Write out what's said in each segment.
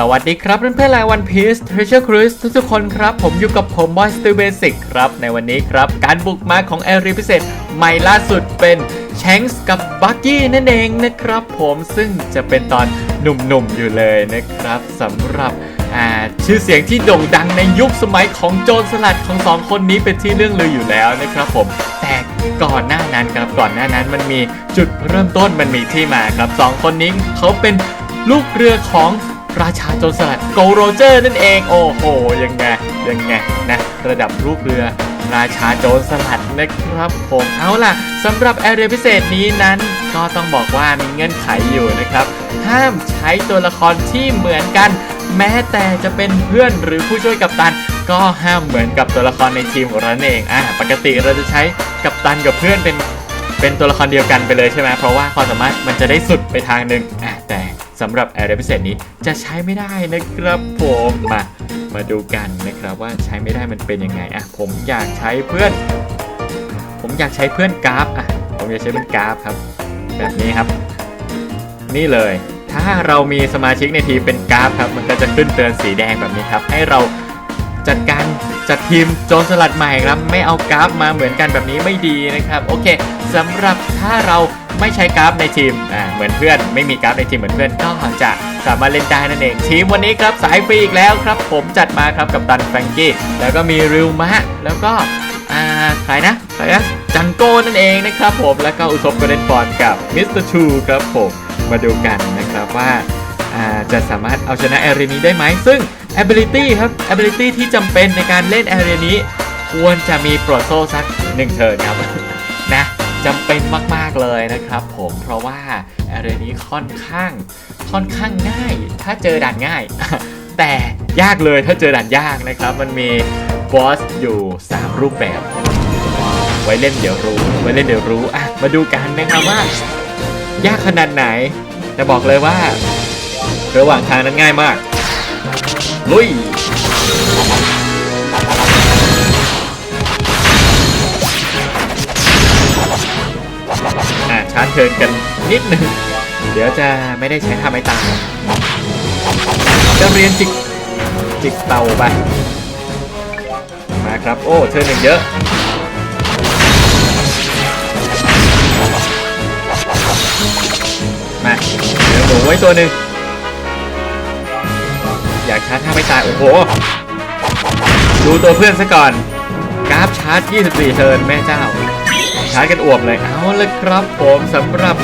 สวัสดีครับเพื่อนๆรายวันพีซ Treasure Cruise ทุกคนครับ ผมอยู่กับผมบอยสตูเบสิกครับ ในวันนี้ครับ การบุกมาของแอรีพิเศษใหม่ล่าสุดเป็นแชงส์กับบักกี้นั่นเองนะครับ ผมซึ่งจะเป็นตอนหนุ่มๆอยู่เลยนะครับสำหรับชื่อเสียงที่โด่งดังในยุคสมัยของโจรสลัดของสองคนนี้เป็นที่เรื่องลืออยู่แล้วนะครับผมแต่ก่อนหน้านั้นครับก่อนหน้านั้นมันมีจุดเริ่มต้นมันมีที่มาครับสองคนนี้เขาเป็นลูกเรือของ ราชาโจรสลัดโกโรเจอร์นั่นเอง โอ้โห ยังไง ยังไงนะ ระดับลูกเรือราชาโจรสลัดนะครับผมเอาล่ะสำหรับแอเรียพิเศษนี้นั้นก็ต้องบอกว่ามีเงื่อนไขอยู่นะครับ ห้ามใช้ตัวละครที่เหมือนกัน แม้แต่จะเป็นเพื่อนหรือผู้ช่วยกัปตัน ก็ห้ามเหมือนกับตัวละครในทีมของเราเองอะปกติเราจะใช้กัปตันกับเพื่อนเป็นเป็นตัวละครเดียวกันไปเลยใช่ไหมเพราะว่าความสามารถมันจะได้สุดไปทางหนึ่งอะแต่ สำหรับแอร์พิเศษนี้จะใช้ไม่ได้นะครับผมมามาดูกันนะครับว่าใช้ไม่ได้มันเป็นยังไงอะผมอยากใช้เพื่อน ผมอยากใช้เพื่อนกราฟอะผมอยากใช้เป็นกราฟครับ แบบนี้ครับ นี่เลย ถ้าเรามีสมาชิกในทีเป็นกราฟครับ มันก็จะขึ้นเตือนสีแดงแบบนี้ครับ ให้เราจัดการ จัดทีมโจรสลัดใหม่ครับ ไม่เอากราฟมาเหมือนกันแบบนี้ไม่ดีนะครับ โอเคสำหรับถ้าเราไม่ใช้กราฟในทีมอ่าเหมือนเพื่อน ไม่มีกราฟในทีมเหมือนเพื่อนก็จะสามารถเล่นได้นั่นเองทีมวันนี้ครับสายฟรีอีกแล้วครับ ผมจัดมาครับกับตันแฟรงกี้แล้วก็มีริวมะแล้วก็อ่าใครนะใครนะจังโก้นั่นเองนะครับผมแล้วก็อุศบกเดนปอนกับมิสเตอร์ชูครับผมมาดูกันนะครับว่าจะสามารถเอาชนะแอรีนี้ได้ไหมซึ่ง ability ครับ ability ที่จำเป็นในการเล่นแอเรียนี้ ควรจะมีโปรโซสักหนึ่งเทิร์นครับ นะจำเป็นมาก ๆ เลยนะครับผมเพราะว่าแอเรียนี้ค่อนข้างค่อนข้างง่าย ถ้าเจอด่านง่าย แต่ยากเลยถ้าเจอด่านยากนะครับ มันมีบอสอยู่ 3 รูปแบบ ไว้เล่นเดี๋ยวรู้ไว้เล่นเดี๋ยวรู้อะมาดูกันนะครับว่า ยากขนาดไหนแต่บอกเลยว่า ระหว่างทางนั้นง่ายมาก ลุยอะชาร์จเทินกันนิดหนึ่ง เดี๋ยวจะไม่ได้ใช้ท่าไม้ตายจะเรียนจิก จิกเตาไป มาครับ โอ้เทินหนึ่งเยอะมาเดี๋ยวหมูไว้ตัวหนึ่ง อยากชาร์จท่าไม่ตาย โอ้โห ดูตัวเพื่อนซะก่อน กราฟชาร์จ 24 เทิร์นแม่เจ้า ชาร์จกันอวบเลย เอาเลยครับผมสำหรับ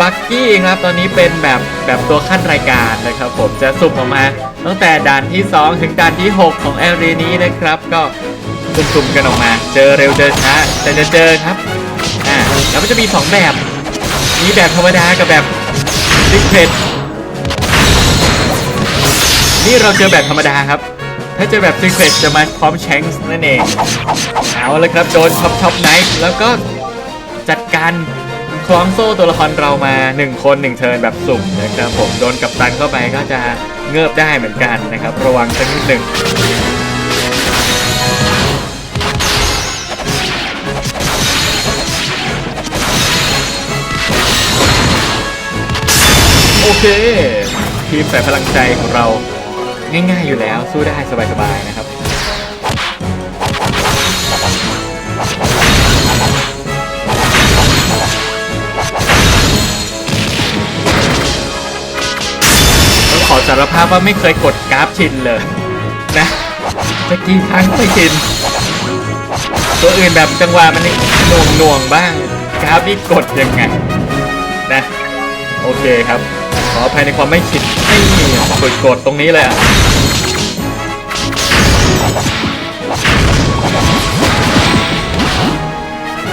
บักกี้ครับ ตอนนี้เป็นแบบแบบตัวขั้นรายการนะครับผมจะสุ่มออกมาตั้งแต่ด่านที่ 2 ถึงด่านที่ 6 ของแอรีนี้นะครับ ก็สุ่มๆกันออกมา เจอเร็วเจอช้าแต่จะเจอครับอ่าแล้วมันจะมี 2 แบบ มีแบบธรรมดากับแบบซิกเ e ต นี่เราเจอแบบธรรมดาครับ ถ้าเจอแบบซีเครตจะมาพร้อมแชงส์นั่นเอง เอาเลยครับ โดนช็อปช็อปไนท์แล้วก็จัดการคล้องโซ่ตัวละครเรามา 1 คน 1 เทิร์นแบบสุ่มนะครับผมโดนกับตันเข้าไปก็จะเงือบได้เหมือนกันนะครับ ระวังสักนิดหนึ่งโอเค ทีมใส่พลังใจของเรา ง่ายๆอยู่แล้วสู้ได้สบายๆนะครับต้องขอสารภาพว่าไม่เคยกดกราฟชินเลยนะจะกี่ครั้งไม่ชิน ตัวอื่นแบบจังหวะมันนี่หน่วงหน่วงๆบ้างกราฟนี่กดยังไงนะ โอเคครับ ออภัยในความไม่ชินไม่ฝึกกดตรงนี้เลยอะ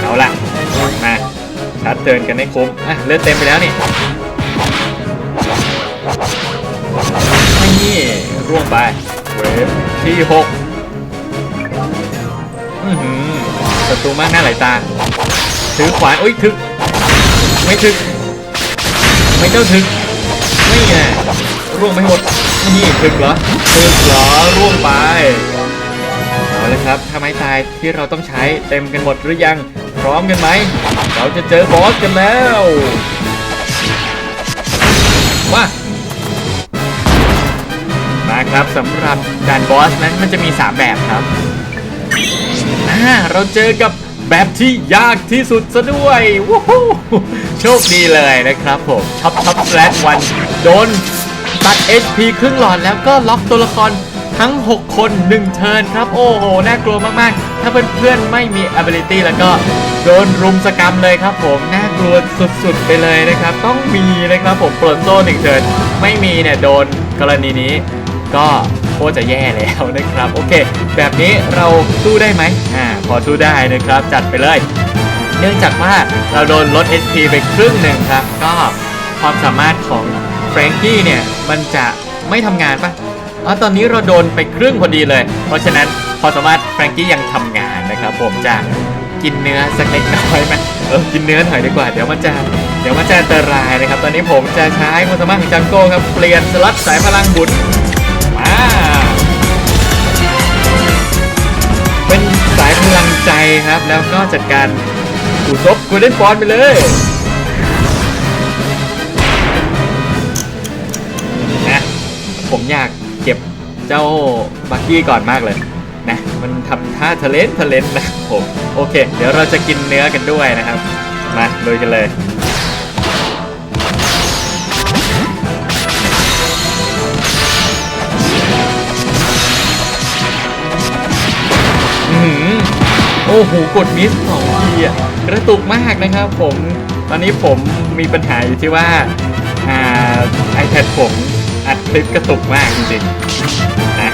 เอาละมาชาร์จเตือนกันให้คุ้มอะเลือดเต็มไปแล้วนี่ไม่นี่ร่วงไปเวฟที่หกอือหือศัตรูมากหน้าหลายตาถือขวานอุ้ยถึกไม่ถึกไม่เจ้าถึก ไม่ไงร่วงไม่หมดนี่ถึกเหรอถึกเหรอร่วงไปเอาละครับถ้าไม้ตายที่เราต้องใช้เต็มกันหมดหรือยังพร้อมกันไหมเราจะเจอบอสกันแล้วว่านะครับสำหรับด่านบอสนั้นมันจะมี 3 แบบครับอ่าเราเจอกับ แบบที่ยากที่สุดซะด้วยวู้ฮู้โชคดีเลยนะครับผมช็อปช็อปแลวันโดนตัด HP ครึ่งหลอดแล้วก็ล็อกตัวละครทั้ง 6 คน 1 เทิร์นครับ โอ้โห น่ากลัวมาก ๆ ถ้าเพื่อนๆ ไม่มี ability แล้วก็โดนรุมสกรรมเลยครับผม น่ากลัวสุด ๆ ไปเลยนะครับ ต้องมีนะครับผมปลดโซ่หนึ่งเทิร์นไม่มีเนี่ย โดนกรณีนี้ ก็โคตรจะแย่แล้วนะครับ โอเค แบบนี้เราสู้ได้ไหมอ่าพอสู้ได้นะครับ จัดไปเลย เนื่องจากว่าเราโดนลด HP ไปครึ่งหนึ่งครับ ก็ความสามารถของแฟรงกี้เนี่ย มันจะไม่ทำงานปะอ๋อตอนนี้เราโดนไปครึ่งพอดีเลย เพราะฉะนั้นความสามารถแฟรงกี้ยังทำงานนะครับ ผมจะกินเนื้อสักเล็กน้อยไหมเออกินเนื้อหน่อยดีกว่า เดี๋ยวมันจะเดี๋ยวมันจะอันตรายนะครับ ตอนนี้ผมจะใช้ความสามารถของจังโก้ครับ เปลี่ยนสล็อตสายพลังบุต แล้วก็จัดการอูซบกูเล่นฟอนไปเลยนะผมอยากเก็บเจ้าบักกี้ก่อนมากเลยนะมันทำท่าทะเลนทะเลนนะผมโอเค เดี๋ยวเราจะกินเนื้อกันด้วยนะครับ มาลุยกันเลย โอ้โหกดมิสสองทีอะกระตุกมากนะครับผม ตอนนี้ผมมีปัญหาอยู่ที่ว่าอ่า iPad ผมอัดคลิปกระตุกมากจริงๆนะ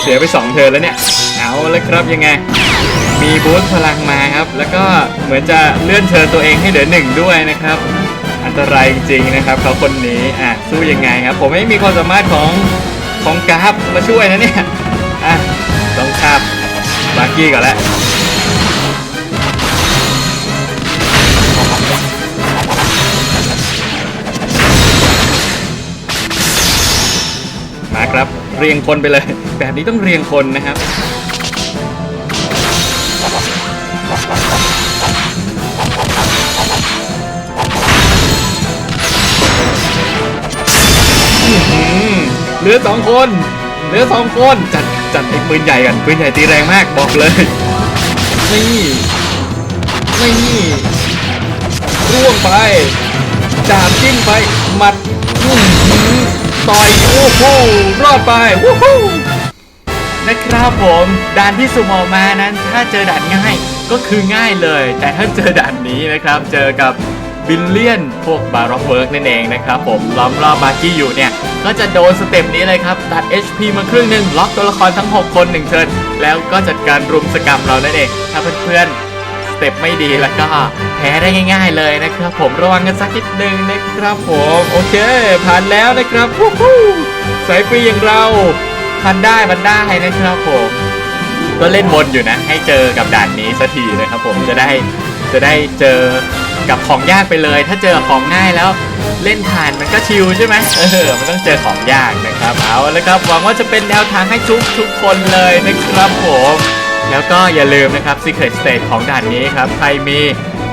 เสียไปสองเทิร์นแล้วเนี่ย เอาแล้วครับยังไง มีบูสต์พลังมาครับ แล้วก็เหมือนจะเลื่อนเชิญตัวเองให้เหลือหนึ่งด้วยนะครับ อันตรายจริงๆนะครับเขาคนนี้อะสู้ยังไงครับ ผมไม่มีความสามารถของของกราฟมาช่วยนะเนี่ยอะต้องขับบาร์กี้ก่อนแล้วมาครับเรียงคนไปเลย แบบนี้ต้องเรียงคนนะครับ เหลือสองคนเหลือสองคนจัดจัดไอ้ปืนใหญ่กันปืนใหญ่ตีแรงมากบอกเลยนี่นี่ร่วงไปจาบจิ้มไปหมัดอื้อหือต่อยโอ้โหรอดไปวู้ฮู้นะครับผมด่านที่สุ่มออกมานั้น ถ้าเจอด่านง่ายก็คือง่ายเลย แต่ถ้าเจอด่านนี้นะครับ เจอกับ บิลเลียนพวกบาร็อกเวิร์กนั่นเองนะครับผมล้อมรอบบาร์กี้อยู่เนี่ย ก็จะโดนสเต็ปนี้เลยครับตัด HP มาครึ่งหนึ่งล็อกตัวละครทั้ง 6 คน 1 เทิร์นแล้วก็จัดการรุมสกรรมเรานั่นเอง ถ้าเพื่อนๆสเต็ปไม่ดีแล้วก็แพ้ได้ง่ายๆเลยนะครับ ผมระวังกันสักนิดนึงนะครับผมโอเค ผ่านแล้วนะครับวู้ฮู้สายฟรีอย่างเราผ่านได้มันได้นะครับผมก็เล่นวนอยู่นะ ให้เจอกับด่านนี้สักทีนะครับผมจะได้จะได้เจอ กับของยากไปเลย ถ้าเจอของง่ายแล้วเล่นผ่านมันก็ชิลใช่ไหมเออ มันต้องเจอของยากนะครับ เอาแล้วครับ หวังว่าจะเป็นแนวทางให้ทุกทุกคนเลยนะครับผม แล้วก็อย่าลืมนะครับ Secret Stage ของด่านนี้ครับ ใครมี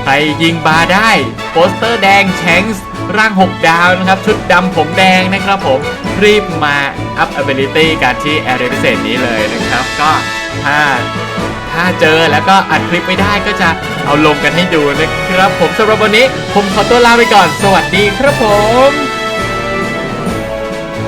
ใครยิงบาร์ได้ โปสเตอร์แดงแชงส์ร่าง 6 ดาวนะครับ ชุดดำผมแดงนะครับผม รีบมาอัพ ability การที่แอเรียพิเศษนี้เลยนะครับ ก็ถ้า ถ้าเจอแล้วก็อัดคลิปไม่ได้ก็จะเอาลงกันให้ดูนะครับผมสำหรับวันนี้ผมขอตัวลาไปก่อน สวัสดีครับผม